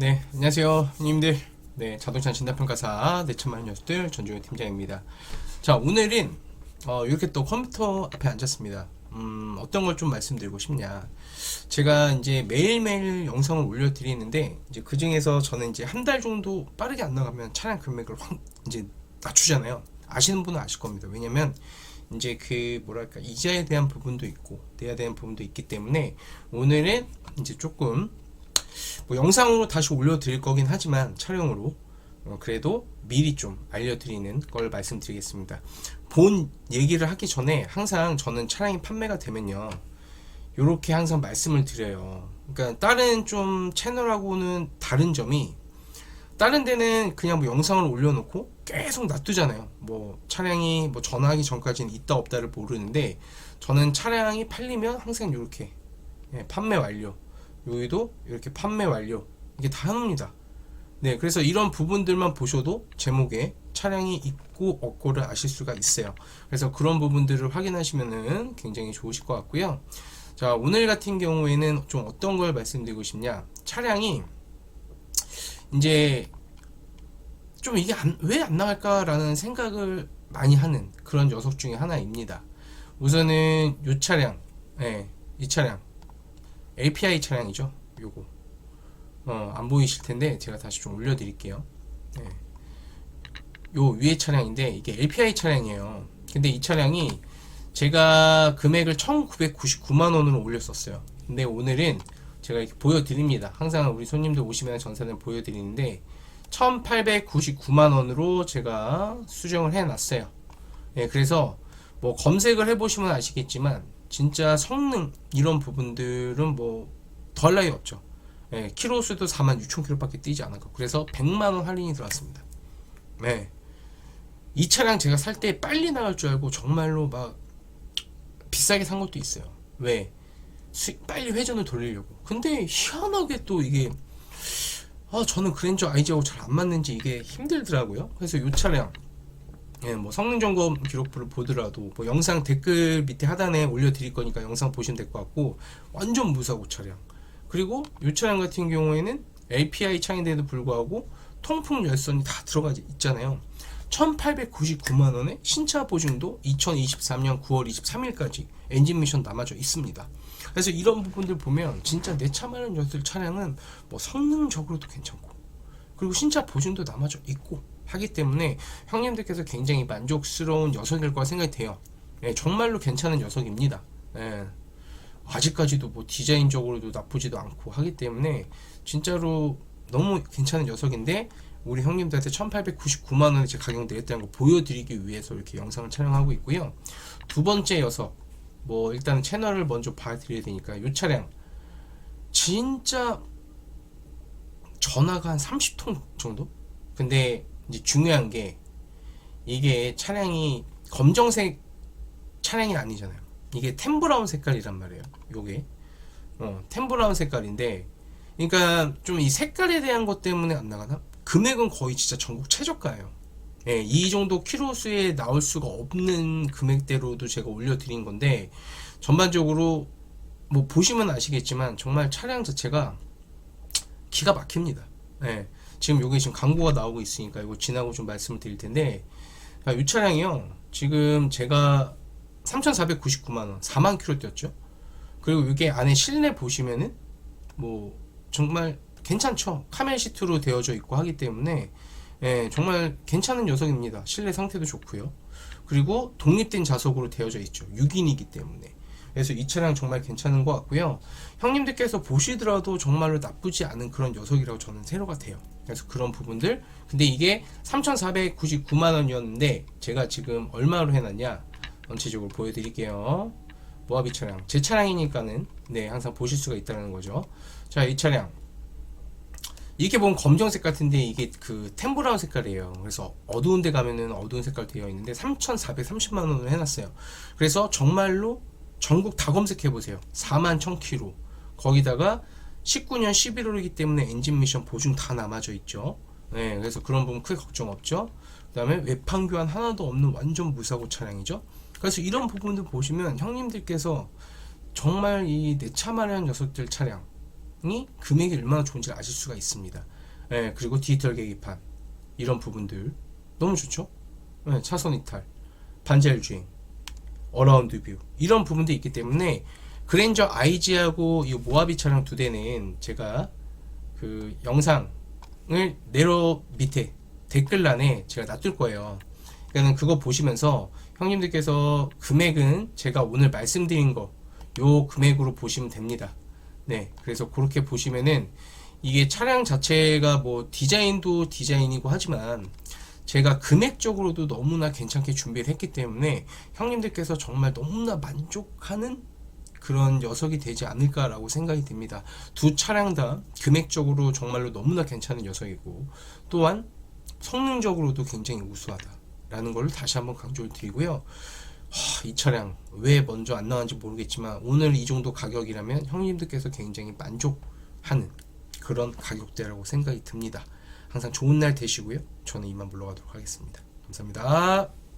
네, 안녕하세요, 형님들. 네, 자동차 진단평가사 내천만 녀석들 전종현 팀장입니다. 자, 오늘은 어, 이렇게 또 컴퓨터 앞에 앉았습니다. 음, 어떤 걸 좀 말씀드리고 싶냐. 제가 이제 매일매일 영상을 올려드리는데, 이제 그 중에서 저는 이제 한 달 정도 빠르게 안 나가면 차량 금액을 확 이제 낮추잖아요. 아시는 분은 아실 겁니다. 왜냐면, 이제 그 뭐랄까 이자에 대한 부분도 있고 내야 되는 부분도 있기 때문에 오늘은 이제 조금 뭐 영상으로 다시 올려드릴 거긴 하지만 촬영으로 어, 그래도 미리 좀 알려드리는 걸 말씀드리겠습니다. 본 얘기를 하기 전에 항상 저는 차량이 판매가 되면요. 요렇게 항상 말씀을 드려요. 그러니까 다른 좀 채널하고는 다른 점이 다른 데는 그냥 뭐 영상을 올려놓고 계속 놔두잖아요. 뭐 차량이 뭐 전화하기 전까지는 있다 없다를 모르는데 저는 차량이 팔리면 항상 이렇게 예, 판매 완료. 여기도 이렇게 판매 완료. 이게 다 합니다. 네, 그래서 이런 부분들만 보셔도 제목에 차량이 있고 없고를 아실 수가 있어요. 그래서 그런 부분들을 확인하시면은 굉장히 좋으실 것 같고요. 자, 오늘 같은 경우에는 좀 어떤 걸 말씀드리고 싶냐. 차량이 이제 좀 이게 왜 안 나갈까라는 생각을 많이 하는 그런 녀석 중에 하나입니다. 우선은 이 차량, 예, 이 차량, LPI 차량이죠. 요거. 어, 안 보이실 텐데 제가 다시 좀 올려 드릴게요. 예. 요 위에 차량인데 이게 LPI 차량이에요. 근데 이 차량이 제가 금액을 1999만 원으로 올렸었어요. 근데 오늘은 제가 이렇게 보여드립니다. 항상 우리 손님들 오시면 전사는 보여드리는데 1899만 원으로 제가 수정을 해 놨어요. 예, 그래서 뭐 검색을 해 보시면 아시겠지만 진짜 성능 이런 부분들은 뭐덜 나위 없죠. 예, 키로 수도 4만 6천 킬로밖에 뛰지 않았고 그래서 100만 원 할인이 들어왔습니다. 네. 이 차량 제가 살 때 빨리 나갈 줄 알고 정말로 막 비싸게 산 것도 있어요. 왜? 수, 빨리 회전을 돌리려고. 근데 희한하게 또 이게 아 저는 그랜저 아이지하고 잘 안 맞는지 이게 힘들더라고요. 그래서 이 차량 예, 뭐 성능 점검 기록부를 보더라도 뭐 영상 댓글 밑에 하단에 올려드릴 거니까 영상 보시면 될 것 같고 완전 무사고 차량. 그리고 이 차량 같은 경우에는 LPI 차량인데도 불구하고 통풍 열선이 다 들어가 있잖아요. 1899만 원에 신차 보증도 2023년 9월 23일까지 엔진 미션 남아져 있습니다. 그래서 이런 부분들 보면 진짜 내차 많은 녀들 차량은 뭐 성능적으로도 괜찮고 그리고 신차 보증도 남아져 있고 하기 때문에 형님들께서 굉장히 만족스러운 녀석일 거라 생각이 돼요. 예, 정말로 괜찮은 녀석입니다. 예, 아직까지도 뭐 디자인적으로도 나쁘지도 않고 하기 때문에 진짜로 너무 괜찮은 녀석인데 우리 형님들한테 1899만 원에 제 가격 내렸다는 거 보여드리기 위해서 이렇게 영상을 촬영하고 있고요. 두 번째 녀석 뭐 일단 채널을 먼저 봐드려야 되니까 이 차량 진짜 전화가 한 30통 정도? 근데 이제 중요한 게 이게 차량이 검정색 차량이 아니잖아요. 이게 템브라운 색깔이란 말이에요. 요게 어, 템브라운 색깔인데 그러니까 좀 이 색깔에 대한 것 때문에 안 나가나? 금액은 거의 진짜 전국 최저가예요. 예, 이 정도 키로 수에 나올 수가 없는 금액대로도 제가 올려드린 건데 전반적으로 뭐 보시면 아시겠지만 정말 차량 자체가 기가 막힙니다. 예, 지금 여기 지금 광고가 나오고 있으니까 이거 지나고 좀 말씀을 드릴 텐데 아, 이 차량이요. 지금 제가 3,499만원 4만 킬로 뛰었죠? 그리고 이게 안에 실내 보시면은 뭐 정말 괜찮죠? 카멜 시트로 되어져 있고 하기 때문에 예, 정말 괜찮은 녀석입니다. 실내 상태도 좋고요. 그리고 독립된 좌석으로 되어져 있죠. 6인이기 때문에 그래서 이 차량 정말 괜찮은 것 같고요. 형님들께서 보시더라도 정말로 나쁘지 않은 그런 녀석이라고 저는 세로가 돼요. 그래서 그런 부분들. 근데 이게 3,499만 원이었는데 제가 지금 얼마로 해놨냐? 전체적으로 보여드릴게요. 모하비 차량. 제 차량이니까는 네 항상 보실 수가 있다는 거죠. 자 이 차량. 이렇게 보면 검정색 같은데 이게 그 템브라운 색깔이에요. 그래서 어두운 데 가면은 어두운 색깔 되어 있는데 3,430만 원으로 해놨어요. 그래서 정말로 전국 다 검색해 보세요. 4만 1000km 거기다가 19년 11월이기 때문에 엔진 미션 보증 다 남아져 있죠. 네 그래서 그런 부분 크게 걱정 없죠. 그 다음에 외판 교환 하나도 없는 완전 무사고 차량이죠. 그래서 이런 부분들 보시면 형님들께서 정말 이 내 차 마련 녀석들 차량 금액이 얼마나 좋은지 아실 수가 있습니다. 예, 그리고 디지털 계기판 이런 부분들 너무 좋죠. 예, 차선 이탈, 반자율 주행, 어라운드 뷰 이런 부분도 있기 때문에 그랜저 IG하고 이 모하비 차량 두 대는 제가 그 영상을 내려 밑에 댓글란에 제가 놔둘 거예요. 그러니까는 그거 보시면서 형님들께서 금액은 제가 오늘 말씀드린 거 요 금액으로 보시면 됩니다. 네, 그래서 그렇게 보시면은 이게 차량 자체가 뭐 디자인도 디자인이고 하지만 제가 금액적으로도 너무나 괜찮게 준비를 했기 때문에 형님들께서 정말 너무나 만족하는 그런 녀석이 되지 않을까라고 생각이 듭니다. 두 차량 다 금액적으로 정말로 너무나 괜찮은 녀석이고 또한 성능적으로도 굉장히 우수하다라는 걸 다시 한번 강조를 드리고요. 하, 이 차량 왜 먼저 안 나왔는지 모르겠지만 오늘 이 정도 가격이라면 형님들께서 굉장히 만족하는 그런 가격대라고 생각이 듭니다. 항상 좋은 날 되시고요. 저는 이만 물러가도록 하겠습니다. 감사합니다.